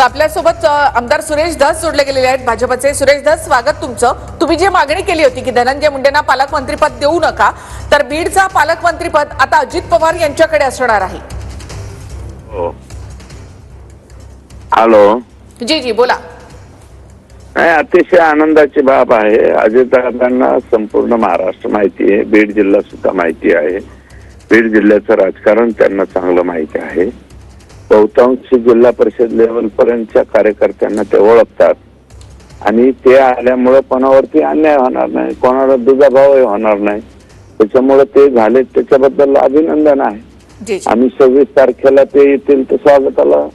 तर आपल्यासोबत आमदार सुरेश धस जोडले गेलेले आहेत भाजपचे. सुरेश धस स्वागत तुमचं. तुम्ही जी मागणी केली होती की धनंजय मुंडेंना पालकमंत्रीपद देऊ नका तर बीडचा पालकमंत्रीपद आता अजित पवार यांच्याकडे असणार आहे. हो. हॅलो. जी जी बोला. नाही अतिशय आनंदाची बाब आहे. अजितदादांना संपूर्ण महाराष्ट्र माहिती आहे. बीड जिल्हा सुद्धा माहिती आहे. बीड जिल्ह्याचं राजकारण त्यांना चांगलं माहिती आहे. बहुतांश जिल्हा परिषद लेवल पर्यंतच्या कार्यकर्त्यांना ते ओळखतात. आणि ते आल्यामुळं कोणावरती अन्याय होणार नाही कोणाला दुजाभावही होणार नाही. त्याच्यामुळे ते झाले त्याच्याबद्दल अभिनंदन आहे. आम्ही सव्वीस तारखेला ते येतील तर स्वागताला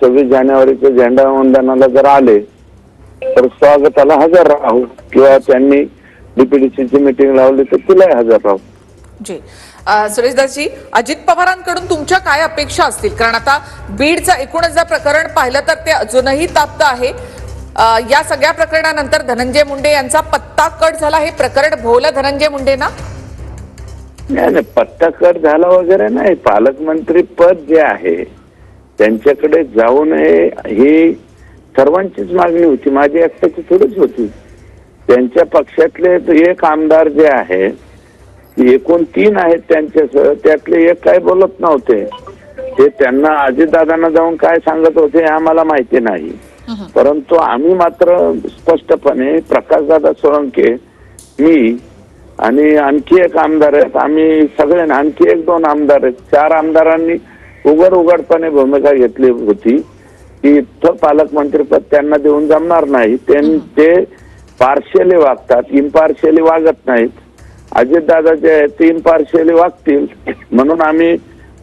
सव्वीस जानेवारीच्या झेंडा वंदनाला जर आले तर स्वागताला हजर राहू. किंवा त्यांनी डीपीडीसीची मिटिंग लावली तर तिलाही हजर राहू. जी. अ, सुरेशदासजी अजित पवारांकडून तुमच्या काय अपेक्षा असतील? कारण आता बीडचं एकूणच जर प्रकरण पाहिलं तर ते अजूनही ताप्त आहे. या सगळ्या प्रकरणानंतर धनंजय मुंडे यांचा पत्ता कट झाला. हे प्रकरण भोवलं धनंजय मुंडेना? नाही नाही पत्ता कट झाला वगैरे नाही. पालकमंत्री पद जे आहे त्यांच्याकडे जाऊ नये ही सर्वांचीच मागणी होती. माझी एकट्याची थोडीच होती. त्यांच्या पक्षातले एक आमदार जे आहेत एकूण तीन आहेत त्यांच्यासह त्यातले एक काय बोलत नव्हते. ते त्यांना अजितदादांना जाऊन काय सांगत होते हे आम्हाला माहिती नाही. परंतु आम्ही मात्र स्पष्टपणे प्रकाशदादा सोळंके मी आणि आणखी एक आमदार आहेत. आम्ही सगळ्यांना आणखी एक दोन आमदार आहेत. चार आमदारांनी उघड उघडपणे भूमिका घेतली होती. की इथं पालकमंत्रीपद त्यांना देऊन जमणार नाही. ते पार्शियली वागतात इम्पार्शियली वागत नाहीत. अजितदादा जे आहेत ते इम्पार्शियली वागतील म्हणून आम्ही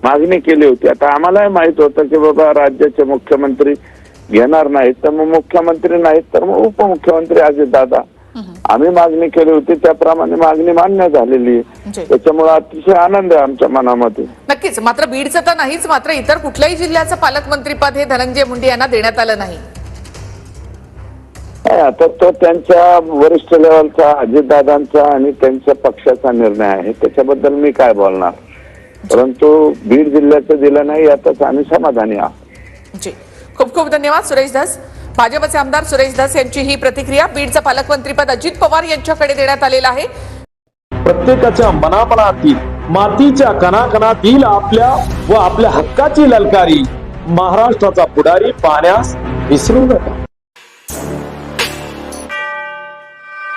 मागणी केली होती. आता आम्हालाही माहीत होतं की बाबा राज्याचे मुख्यमंत्री घेणार नाहीत. तर मग मुख्यमंत्री नाहीत तर मग उपमुख्यमंत्री अजितदादा. आम्ही मागणी केली होती त्याप्रमाणे मागणी मान्य झालेली. त्याच्यामुळे अतिशय आनंद आहे आमच्या मनामध्ये. नक्कीच मात्र बीडचं तर नाहीच मात्र इतर कुठल्याही जिल्ह्याचं पालकमंत्रीपद हे धनंजय मुंडे यांना देण्यात आलं नाही, आता तो त्यांच्या वरिष्ठ लेवलचा अजितदादांचा आणि त्यांच्या पक्षाचा निर्णय आहे. त्याच्याबद्दल मी काय बोलणार? परंतु बीड जिल्ह्याचं दिलं नाही यातच आम्ही समाधानी आहोत. जी. खूप खूप धन्यवाद सुरेश धस भाजपचे आमदार सुरेश धस यांची ही प्रतिक्रिया. बीडचं पालकमंत्रीपद अजित पवार यांच्याकडे देण्यात आलेलं आहे. प्रत्येकाच्या मनामनातील मातीच्या कणाकणातील आपल्या व आपल्या हक्काची ललकारी महाराष्ट्राचा पुढारी पाहण्यास विसरू नका.